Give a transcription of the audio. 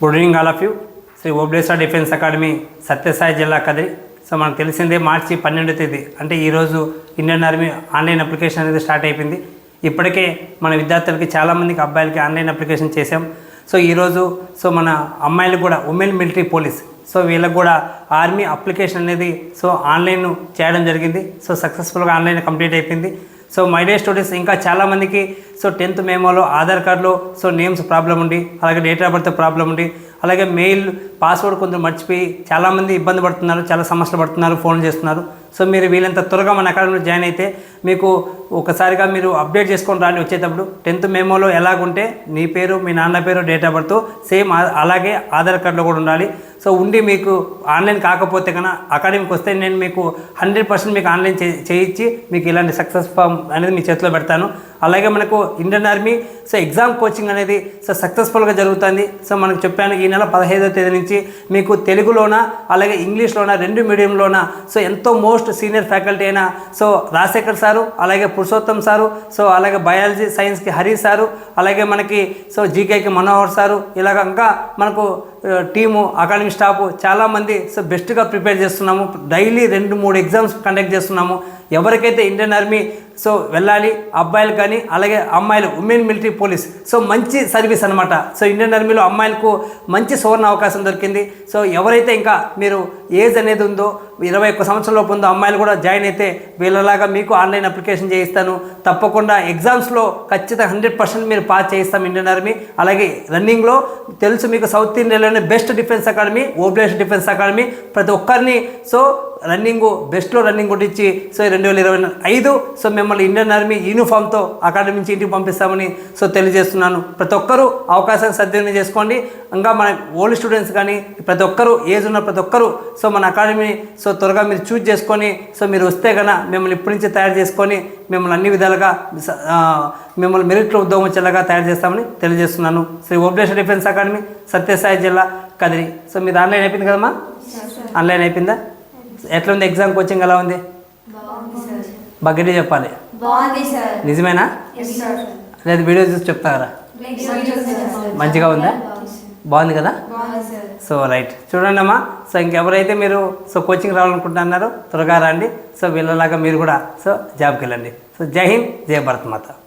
Good evening all of you Shri Obleshwara defence academy Sathya Sai జిల్లా Kadiri so మనకు తెలిసిందే మార్చి పన్నెండో తేదీ. అంటే ఈరోజు ఇండియన్ ఆర్మీ ఆన్లైన్ అప్లికేషన్ అనేది స్టార్ట్ అయిపోయింది. ఇప్పటికే మన విద్యార్థులకి చాలామందికి అబ్బాయిలకి ఆన్లైన్ అప్లికేషన్ చేసాం సో ఈరోజు సో మన అమ్మాయిలు కూడా ఉమెన్ మిలిటరీ పోలీస్ సో వీళ్ళకి కూడా ఆర్మీ అప్లికేషన్ అనేది సో ఆన్లైన్ చేయడం జరిగింది. సో సక్సెస్ఫుల్గా ఆన్లైన్ కంప్లీట్ అయిపోయింది. సో మై డే స్టూడెంట్స్ ఇంకా చాలామందికి సో టెన్త్ మేమోలో ఆధార్ కార్డులో సో నేమ్స్ ప్రాబ్లం ఉండి అలాగే డేట్ ఆఫ్ బర్త్ ప్రాబ్లం ఉండి అలాగే మెయిల్ పాస్వర్డ్ కొంచెం మర్చిపోయి చాలామంది ఇబ్బంది పడుతున్నారు చాలా సమస్యలు పడుతున్నారు ఫోన్ చేస్తున్నారు. సో మీరు వీలంత త్వరగా మన అకాడమీలో జాయిన్ అయితే మీకు ఒకసారిగా మీరు అప్డేట్ చేసుకొని రాండి వచ్చేటప్పుడు. టెన్త్ మెమోలో ఎలాగుంటే నీ పేరు మీ నాన్న పేరు డేట్ ఆఫ్ బర్త్ సేమ్ అలాగే ఆధార్ కార్డులో కూడా ఉండాలి. సో ఉండి మీకు ఆన్లైన్ కాకపోతే కన్నా అకాడమీకి వస్తే నేను మీకు హండ్రెడ్ పర్సెంట్ మీకు ఆన్లైన్ చే చేయించి మీకు ఇలాంటి సక్సెస్ ఫామ్ అనేది మీ చేతిలో పెడతాను. అలాగే మనకు Indian army so exam coaching అనేది సో సక్సెస్ఫుల్గా జరుగుతుంది. సో మనకు చెప్పాను ఈ నెల పదహైదో తేదీ నుంచి మీకు తెలుగులోన అలాగే ఇంగ్లీష్లోన రెండు మీడియంలోన సో ఎంతో మోస్ట్ సీనియర్ ఫ్యాకల్టీ అయిన సో రాజశేఖర్ సారు అలాగే పురుషోత్తం సారు సో అలాగే బయాలజీ సైన్స్కి హరి సారు అలాగే మనకి సో జీకేకి మనోహర్ సారు ఇలాగ ఇంకా మనకు టీము అకాడమిక్ స్టాఫ్ చాలామంది సో బెస్ట్గా ప్రిపేర్ చేస్తున్నాము. డైలీ రెండు మూడు ఎగ్జామ్స్ కండక్ట్ చేస్తున్నాము. ఎవరికైతే ఇండియన్ ఆర్మీ సో వెళ్ళాలి అబ్బాయిలు కానీ అలాగే అమ్మాయిలు ఉమెన్ మిలిటరీ పోలీస్ సో మంచి సర్వీస్ అనమాట సో ఇండియన్ ఆర్మీలో అమ్మాయిలకు మంచి సువర్ణ అవకాశం దొరికింది. సో ఎవరైతే ఇంకా మీరు ఏజ్ అనేది ఉందో ఇరవై ఒక్క సంవత్సరంలోపు ఉందో అమ్మాయిలు కూడా జాయిన్ అయితే వీళ్ళలాగా మీకు ఆన్లైన్ అప్లికేషన్ చేయిస్తాను. తప్పకుండా ఎగ్జామ్స్లో ఖచ్చితంగా హండ్రెడ్ పర్సెంట్ మీరు పాస్ చేయిస్తాం ఇండియన్ ఆర్మీ. అలాగే రన్నింగ్లో తెలుసు మీకు సౌత్ ఇండియాలోనే best defence academy Obles defence academy. ప్రతి ఒక్కరిని సో రన్నింగ్ బెస్ట్లో రన్నింగ్ కొట్టించి సో రెండు వేల ఇరవై ఐదు సో మిమ్మల్ని ఇండియన్ ఆర్మీ యూనిఫామ్తో అకాడమీ నుంచి ఇంటికి పంపిస్తామని సో తెలియజేస్తున్నాను. ప్రతి ఒక్కరూ అవకాశాన్ని సద్వినియోగం చేసుకోండి. ఇంకా మన ఓల్డ్ స్టూడెంట్స్ కానీ ప్రతి ఒక్కరూ ఏజ్ ఉన్న ప్రతి ఒక్కరూ సో మన అకాడమీ సో త్వరగా మీరు చూజ్ చేసుకొని సో మీరు వస్తే కనుక మిమ్మల్ని ఇప్పటి నుంచి తయారు చేసుకొని మిమ్మల్ని అన్ని విధాలుగా మిమ్మల్ని మెరిట్లో ఉద్యోగం వచ్చేలాగా తయారు చేస్తామని తెలియజేస్తున్నాను. శ్రీ ఓబ్లేశ్వర డిఫెన్స్ అకాడమీ సత్యసాయి జిల్లా కదిరి. సో మీది ఆన్లైన్ అయిపోయింది కదమ్మా? ఆన్లైన్ అయిపోయిందా? ఎట్లా ఉంది ఎగ్జామ్ కోచింగ్ ఎలా ఉంది? బగ్గటి చెప్పాలి. నిజమేనా? లేదు వీడియో చూసి చెప్తారా? మంచిగా ఉందా? బాగుంది కదా? So right. చూడండి అమ్మా. సో ఇంకెవరైతే మీరు సో కోచింగ్ రావాలనుకుంటున్నారో త్వరగా రండి. సో వీళ్ళలాగా మీరు కూడా సో జాబ్కి వెళ్ళండి. సో జై హింద్ జై భారత్ మాత.